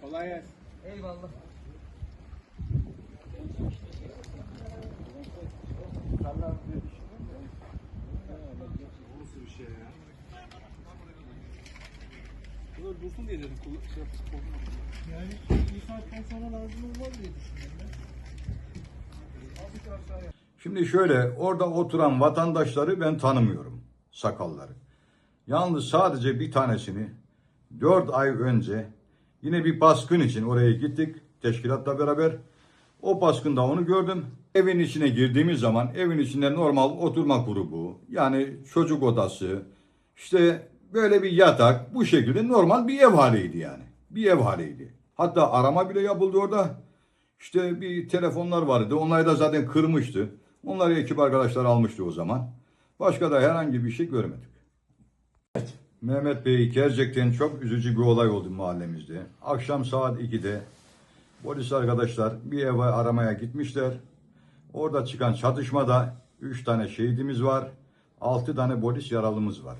Kolay gelsin. Eyvallah. Nasıl bir şey ya? Dursun diye dedim. Şey yani bir saatten sonra lazım olmaz diye düşündüm ben. Şimdi şöyle orada oturan vatandaşları ben tanımıyorum. Sakalları. Yalnız sadece bir tanesini 4 ay önce yine bir baskın için oraya gittik teşkilatla beraber. O baskında onu gördüm. Evin içine girdiğimiz zaman evin içinde normal oturma grubu yani çocuk odası işte böyle bir yatak bu şekilde normal bir ev haliydi yani. Bir ev haliydi. Hatta arama bile yapıldı orada. İşte bir telefonlar vardı. Onları da zaten kırmıştı. Onları ekip arkadaşlar almıştı o zaman. Başka da herhangi bir şey görmedik. Mehmet Bey gerçekten çok üzücü bir olay oldu mahallemizde. Akşam saat 2'de polis arkadaşlar bir eve aramaya gitmişler. Orada çıkan çatışmada 3 tane şehidimiz var. 6 tane polis yaralımız var.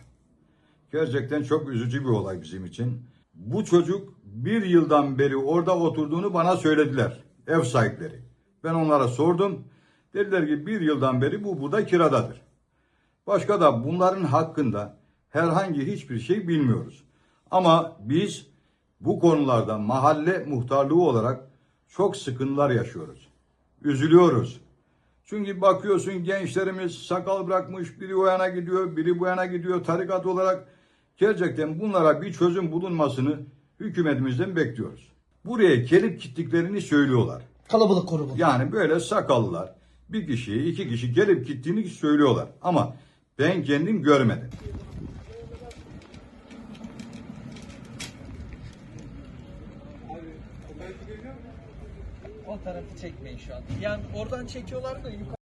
Gerçekten çok üzücü bir olay bizim için. Bu çocuk bir yıldan beri orada oturduğunu bana söylediler. Ev sahipleri. Ben onlara sordum. Dediler ki bir yıldan beri bu burada kiradadır. Başka da bunların hakkında herhangi hiçbir şey bilmiyoruz. Ama biz bu konularda mahalle muhtarlığı olarak çok sıkıntılar yaşıyoruz. Üzülüyoruz. Çünkü bakıyorsun gençlerimiz sakal bırakmış, biri o yana gidiyor, biri bu yana gidiyor tarikat olarak. Gerçekten bunlara bir çözüm bulunmasını hükümetimizden bekliyoruz. Buraya gelip gittiklerini söylüyorlar. Kalabalık grubu. Yani böyle sakallılar bir kişiye iki kişi gelip gittiğini söylüyorlar. Ama ben kendim görmedim. O tarafı çekmeyin şu an. Yani oradan çekiyorlar da yukarı.